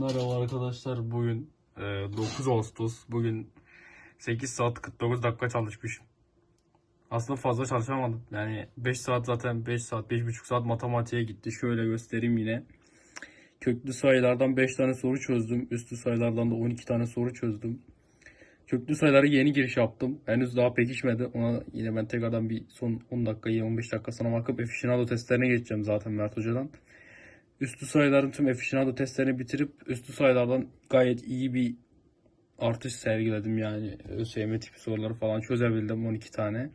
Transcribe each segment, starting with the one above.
Merhaba arkadaşlar. Bugün e, 9 Ağustos. Bugün 8 saat 49 dakika çalışmışım. Aslında fazla çalışamadım. Yani 5 saat zaten 5 saat 5,5 saat matematiğe gitti. Şöyle göstereyim yine. Köklü sayılardan 5 tane soru çözdüm. Üstü sayılardan da 12 tane soru çözdüm. Köklü sayılara yeni giriş yaptım. Henüz daha pekişmedi. Ona yine ben tekrardan bir son 10 dakikayı 15 dakika sonra bakıp aficionado testlerine geçeceğim zaten Mert Hoca'dan. Üstü sayıların tüm aficionado testlerini bitirip üstü sayılardan gayet iyi bir artış sergiledim yani. ÖSYM tipi soruları falan çözebildim 12 tane.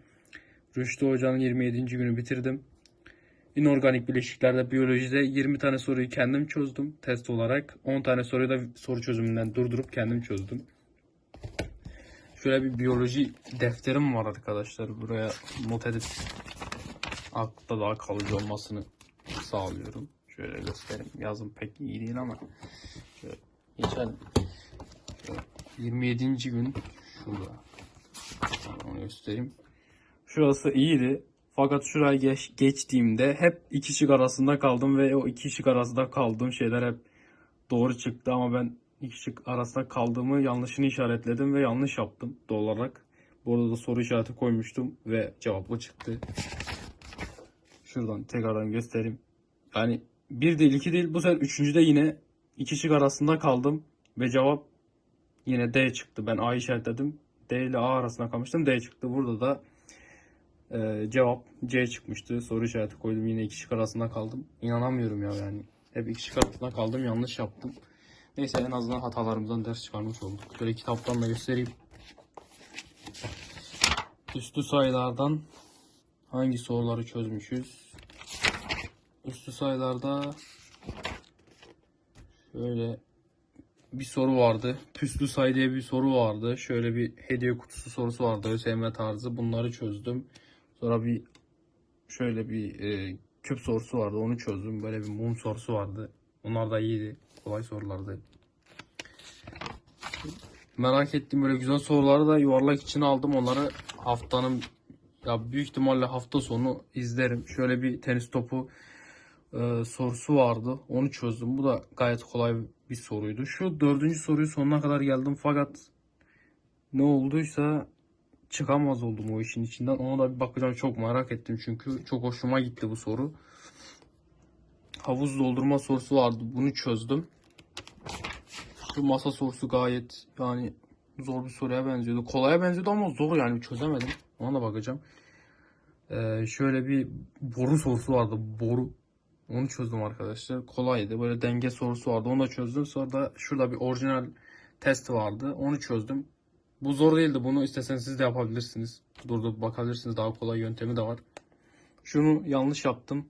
Rüştü Hoca'nın 27. günü bitirdim. İnorganik bileşiklerde biyolojide 20 tane soruyu kendim çözdüm test olarak. 10 tane soruyu da soru çözümünden durdurup kendim çözdüm. Şöyle bir biyoloji defterim var arkadaşlar. Buraya not edip akılda daha kalıcı olmasını sağlıyorum. Şöyle göstereyim. Yazım pek iyi değil ama şöyle geçelim. Şöyle 27. gün şurada. Onu göstereyim. Şurası iyiydi. Fakat şuraya geç, geçtiğimde hep iki şık arasında kaldım ve o iki şık arasında kaldığım şeyler hep doğru çıktı ama ben iki şık arasında kaldığımı yanlışını işaretledim ve yanlış yaptım doğal olarak. Bu arada da soru işareti koymuştum ve cevaplı çıktı. Şuradan tekrardan göstereyim. Yani bir değil iki değil bu sefer üçüncüde yine iki şık arasında kaldım ve cevap yine D çıktı. Ben A işaretledim. D ile A arasında kalmıştım. D çıktı. Burada da e, cevap C çıkmıştı. Soru işareti koydum. Yine iki şık arasında kaldım. İnanamıyorum ya yani. Hep iki şık arasında kaldım. Yanlış yaptım. Neyse en azından hatalarımızdan ders çıkarmış olduk. Şöyle kitaptan da göstereyim. Üstü sayılardan hangi soruları çözmüşüz? Üstü sayılarda şöyle bir soru vardı. Püslü sayı diye bir soru vardı. Şöyle bir hediye kutusu sorusu vardı. ÖSYM tarzı. Bunları çözdüm. Sonra bir şöyle bir e, küp sorusu vardı. Onu çözdüm. Böyle bir mum sorusu vardı. Onlar da iyiydi. Kolay sorulardı. Merak ettiğim böyle güzel soruları da yuvarlak için aldım. Onları haftanın ya büyük ihtimalle hafta sonu izlerim. Şöyle bir tenis topu e, sorusu vardı. Onu çözdüm. Bu da gayet kolay bir soruydu. Şu dördüncü soruyu sonuna kadar geldim fakat ne olduysa çıkamaz oldum o işin içinden. Ona da bir bakacağım. Çok merak ettim çünkü çok hoşuma gitti bu soru. Havuz doldurma sorusu vardı. Bunu çözdüm. Şu masa sorusu gayet yani zor bir soruya benziyordu. Kolaya benziyordu ama zor yani çözemedim. Ona da bakacağım. Ee, şöyle bir boru sorusu vardı. Boru. Onu çözdüm arkadaşlar. Kolaydı. Böyle denge sorusu vardı. Onu da çözdüm. Sonra da şurada bir orijinal test vardı. Onu çözdüm. Bu zor değildi. Bunu isteseniz siz de yapabilirsiniz. Durdurup bakabilirsiniz. Daha kolay yöntemi de var. Şunu yanlış yaptım.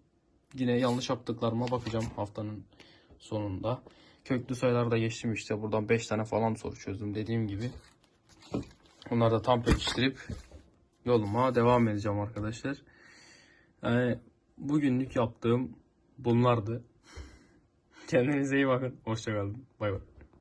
Yine yanlış yaptıklarıma bakacağım haftanın sonunda. Köklü sayıları da geçtim işte. Buradan 5 tane falan soru çözdüm dediğim gibi. Onları da tam pekiştirip yoluma devam edeceğim arkadaşlar. Yani bugünlük yaptığım bunlardı. Kendinize iyi bakın. Hoşçakalın. Bay bay.